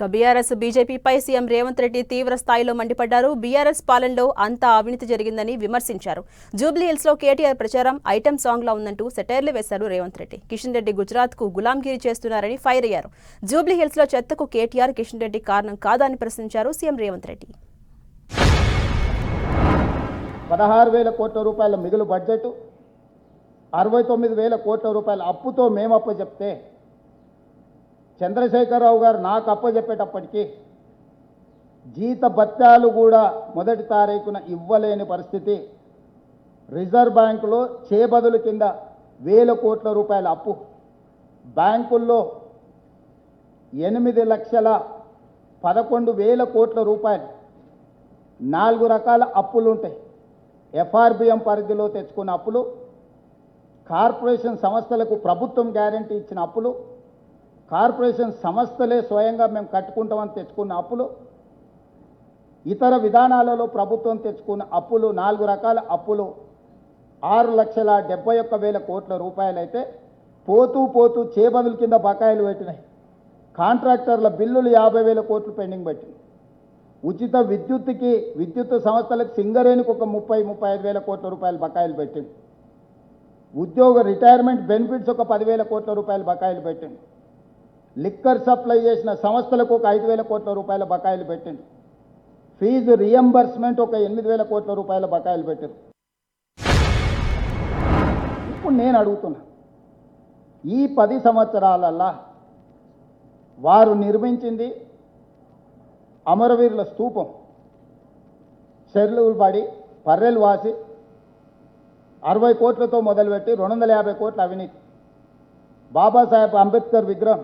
ఇక బీఆర్ఎస్ బీజేపీపై సీఎం రేవంత్ రెడ్డి తీవ్ర స్థాయిలో మండిపడ్డారు. బీఆర్ఎస్ పాలనలో అంతా అవినీతి జరిగిందని విమర్శించారు. జూబ్లీ హిల్స్లో కేటీఆర్ ప్రచారం ఐటెం సాంగ్ లా ఉందంటూ సెటైర్లు వేశారు రేవంత్ రెడ్డి. కిషన్ రెడ్డి గుజరాత్కు గులాంగిరి చేస్తున్నారని ఫైర్ అయ్యారు. జూబ్లీ హిల్స్లో చెత్తకు కేటీఆర్ కిషన్ రెడ్డి కారణం కాదని ప్రశ్నించారు సీఎం రేవంత్ రెడ్డి. పదహారు వేల కోట్ల రూపాయల మిగులు బడ్జెట్ అరవై తొమ్మిది వేల కోట్ల రూపాయల అప్పుతో మేము అప్పచెప్తే చంద్రశేఖరరావు గారు నాకు అప్పచెప్పేటప్పటికీ జీత భత్యాలు కూడా మొదటి తారీఖున ఇవ్వలేని పరిస్థితి. రిజర్వ్ బ్యాంకులో చేబదులు కింద వేల కోట్ల రూపాయల అప్పు. బ్యాంకుల్లో ఎనిమిది లక్షల పదకొండు వేల కోట్ల రూపాయలు. నాలుగు రకాల అప్పులు ఉంటాయి ఎఫ్ఆర్బిఎం పరిధిలో తెచ్చుకున్న అప్పులు కార్పొరేషన్ సంస్థలకు ప్రభుత్వం గ్యారంటీ ఇచ్చిన అప్పులు కార్పొరేషన్ సంస్థలే స్వయంగా మేము కట్టుకుంటామని తెచ్చుకున్న అప్పులు ఇతర విధానాలలో ప్రభుత్వం తెచ్చుకున్న అప్పులు నాలుగు రకాల అప్పులు ఆరు లక్షల డెబ్బై ఒక్క వేల కోట్ల రూపాయలైతే పోతూ పోతూ చేబదుల కింద బకాయిలు పెట్టినాయి. కాంట్రాక్టర్ల బిల్లులు యాభై వేల కోట్లు పెండింగ్ పెట్టింది. ఉచిత విద్యుత్కి విద్యుత్ సంస్థలకు సింగరేణికి ఒక ముప్పై ముప్పై ఐదు వేల కోట్ల రూపాయలు బకాయిలు పెట్టింది. ఉద్యోగ రిటైర్మెంట్ బెనిఫిట్స్ ఒక పదివేల కోట్ల రూపాయలు బకాయిలు పెట్టింది. లిక్కర్ సప్లై చేసిన సంస్థలకు ఒక ఐదు వేల కోట్ల రూపాయల బకాయిలు పెట్టిండు ఫీజు రియంబర్స్మెంట్ ఒక ఎనిమిది వేల కోట్ల రూపాయల బకాయిలు పెట్టారు ఇప్పుడు నేను అడుగుతున్నా ఈ పది సంవత్సరాలల్లా వారు నిర్మించింది అమరవీరుల స్తూపం చెర్లుగులు పడి పర్రెలు వాసి అరవై కోట్లతో మొదలుపెట్టి రెండు వందల యాభై కోట్ల అవినీతి. బాబాసాహెబ్ అంబేద్కర్ విగ్రహం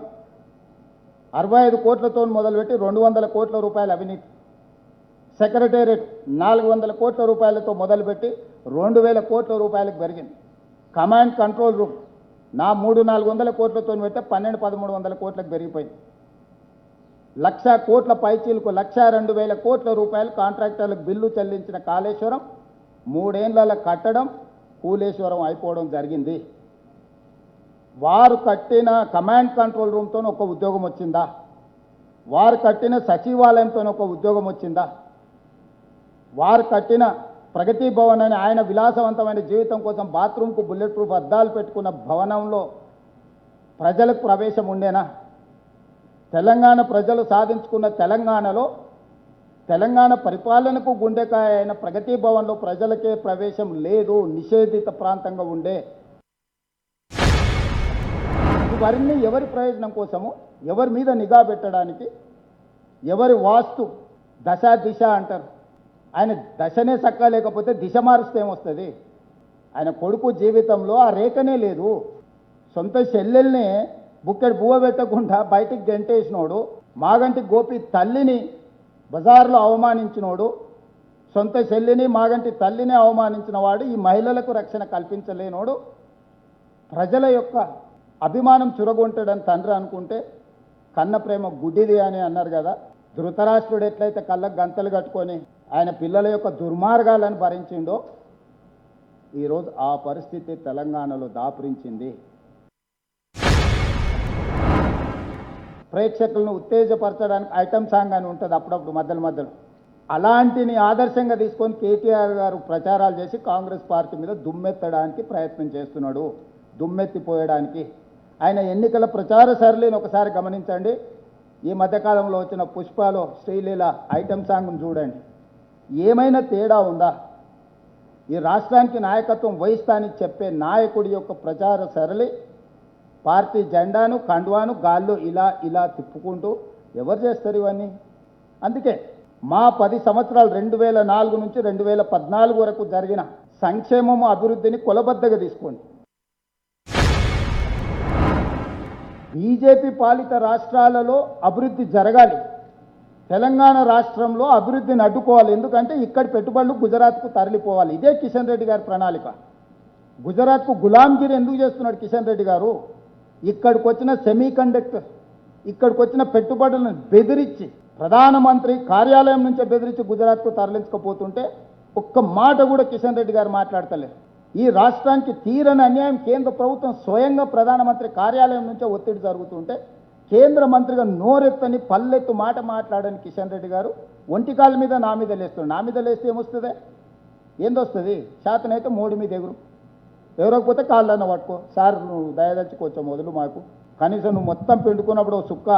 అరవై ఐదు కోట్లతో మొదలుపెట్టి రెండు వందల కోట్ల రూపాయల అవినీతి. సెక్రటేరియట్ నాలుగు వందల కోట్ల రూపాయలతో మొదలుపెట్టి రెండు వేల కోట్ల రూపాయలకు పెరిగింది. కమాండ్ కంట్రోల్ రూమ్ నా మూడు నాలుగు వందల కోట్లతో పెడితే పన్నెండు పదమూడు వందల కోట్లకు పెరిగిపోయింది. లక్ష కోట్ల పైచీలకు లక్ష రెండు వేల కోట్ల రూపాయలు కాంట్రాక్టర్లకు బిల్లు చెల్లించిన కాళేశ్వరం మూడేళ్ళ కట్టడం కూలేశ్వరం అయిపోవడం జరిగింది. వారు కట్టిన కమాండ్ కంట్రోల్ రూమ్తో ఒక ఉద్యోగం వచ్చిందా? వారు కట్టిన సచివాలయంతో ఒక ఉద్యోగం వచ్చిందా? వారు కట్టిన ప్రగతి భవన్ అని ఆయన విలాసవంతమైన జీవితం కోసం బాత్రూమ్కు బుల్లెట్ ప్రూఫ్ అద్దాలు పెట్టుకున్న భవనంలో ప్రజలకు ప్రవేశం ఉండేనా? తెలంగాణ ప్రజలు సాధించుకున్న తెలంగాణలో తెలంగాణ పరిపాలనకు గుండెకాయ అయిన ప్రగతి భవన్లో ప్రజలకే ప్రవేశం లేదు నిషేధిత ప్రాంతంగా ఉండే ఇవన్నీ ఎవరి ప్రయోజనం కోసము ఎవరి మీద నిఘా పెట్టడానికి ఎవరి వాస్తు దశ దిశ అంటారు. ఆయన దశనే చక్క లేకపోతే దిశ మారుస్తే ఏమొస్తుంది? ఆయన కొడుకు జీవితంలో ఆ రేఖనే లేదు. సొంత చెల్లెల్ని బుక్కెడు బువ్వ పెట్టకుండా బయటికి గంటేసినోడు మాగంటి గోపి తల్లిని బజార్లో అవమానించినోడు సొంత చెల్లిని మాగంటి తల్లిని అవమానించిన వాడు ఈ మహిళలకు రక్షణ కల్పించలేనోడు. ప్రజల యొక్క అభిమానం చురగొంటాడని తండ్రి అనుకుంటే కన్న ప్రేమ గుడ్డిది అని అన్నారు కదా. ధృతరాష్ట్రుడు ఎట్లయితే కళ్ళకు గంతలు కట్టుకొని ఆయన పిల్లల యొక్క దుర్మార్గాలను భరించిండో ఈరోజు ఆ పరిస్థితి తెలంగాణలో దాపురించింది. ప్రేక్షకులను ఉత్తేజపరచడానికి ఐటమ్ సాంగ్ అని ఉంటుంది అప్పుడప్పుడు మధ్యలో మధ్యలో. అలాంటిని ఆదర్శంగా తీసుకొని కేటీఆర్ గారు ప్రచారాలు చేసి కాంగ్రెస్ పార్టీ మీద దుమ్మెత్తడానికి ప్రయత్నం చేస్తున్నాడు. దుమ్మెత్తిపోయడానికి ఆయన ఎన్నికల ప్రచార సరళిని ఒకసారి గమనించండి. ఈ మధ్యకాలంలో వచ్చిన పుష్పలో శ్రీలీల ఐటమ్ సాంగ్ను చూడండి. ఏమైనా తేడా ఉందా? ఈ రాష్ట్రానికి నాయకత్వం వహిస్తానని చెప్పే నాయకుడి యొక్క ప్రచార సరళి పార్టీ జెండాను కండువాను గాల్లో ఇలా ఇలా తిప్పుకుంటూ ఎవరు చేస్తారు ఇవన్నీ? అందుకే మా పది సంవత్సరాలు రెండు వేల నాలుగు నుంచి రెండు వేల పద్నాలుగు వరకు జరిగిన సంక్షేమము అభివృద్ధిని కొలబద్దగా తీసుకోండి. బీజేపీ పాలిత రాష్ట్రాలలో అభివృద్ధి జరగాలి. తెలంగాణ రాష్ట్రంలో అభివృద్ధిని అడ్డుకోవాలి ఎందుకంటే ఇక్కడి పెట్టుబడులు గుజరాత్కు తరలిపోవాలి. ఇదే కిషన్ రెడ్డి గారి ప్రణాళిక. గుజరాత్కు గులాంగిరి ఎందుకు చేస్తున్నాడు కిషన్ రెడ్డి గారు? ఇక్కడికి వచ్చిన సెమీ కండక్టర్ ఇక్కడికి వచ్చిన పెట్టుబడులను బెదిరించి ప్రధానమంత్రి కార్యాలయం నుంచే బెదిరించి గుజరాత్కు తరలించకపోతుంటే ఒక్క మాట కూడా కిషన్ రెడ్డి గారు మాట్లాడతలేరు ఈ రాష్ట్రానికి తీరని అన్యాయం కేంద్ర ప్రభుత్వం స్వయంగా ప్రధానమంత్రి కార్యాలయం నుంచే ఒత్తిడి జరుగుతుంటే కేంద్ర మంత్రిగా నోరెత్తని పల్లెత్తు మాట మాట్లాడని కిషన్ రెడ్డి గారు ఒంటికాల మీద నా మీద లేస్తుంది నా మీద లేస్తే ఏమొస్తుంది? ఏందొస్తుంది? శాతనైతే మోడీ మీద ఎగురు. ఎవరకపోతే కాళ్ళన్న పట్టుకో. సార్ నువ్వు దయదచ్చి కొంచెం వదులు మాకు. కనీసం నువ్వు మొత్తం పిండుకున్నప్పుడు సుక్క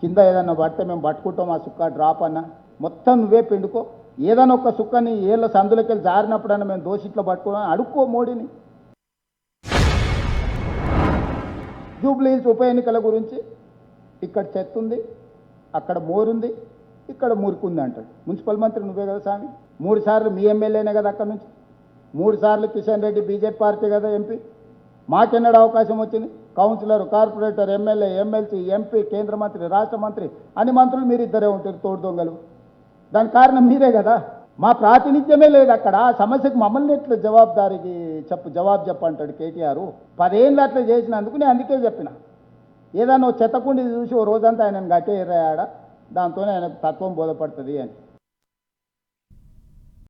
కింద ఏదన్నా పడితే మేము పట్టుకుంటాం ఆ సుక్క డ్రాప్ అన్న. మొత్తం నువ్వే పిండుకో. ఏదైనా ఒక సుక్కని ఏళ్ళ సందులోకి జారినప్పుడైనా మేము దోషిట్లో పట్టుకున్నాం. అడుక్కో మోడీని. జూబ్లీహిల్స్ ఉప ఎన్నికల గురించి ఇక్కడ చెత్త ఉంది అక్కడ మోరుంది ఇక్కడ మురుకుంది అంటాడు. మున్సిపల్ మంత్రి నువ్వే కదా స్వామి. మూడు సార్లు మీ ఎమ్మెల్యేనే కదా అక్కడ నుంచి. మూడు సార్లు కిషన్ రెడ్డి బీజేపీ పార్టీ కదా ఎంపీ. మాకెన్నడ అవకాశం వచ్చింది? Councillor corporator MLA MLC MP కేంద్ర మంత్రి రాష్ట్ర మంత్రి అన్ని మంత్రులు మీరు ఇద్దరే ఉంటారు తోడు దొంగలు. దానికి కారణం మీరే కదా. మా ప్రాతినిధ్యమే లేదు అక్కడ. ఆ సమస్యకు మమ్మల్ని ఎట్లా జవాబుదారికి చెప్పు జవాబు చెప్పంటాడు కేటీఆర్. పదేళ్ళు అట్లా చేసినందుకు నేను అందుకే చెప్పిన. ఏదన్నా ఓ చెత్తకుండి చూసి ఓ రోజంతా ఆయన గట్టేరాడ దాంతోనే ఆయనకు తత్వం బోధపడుతుంది అని.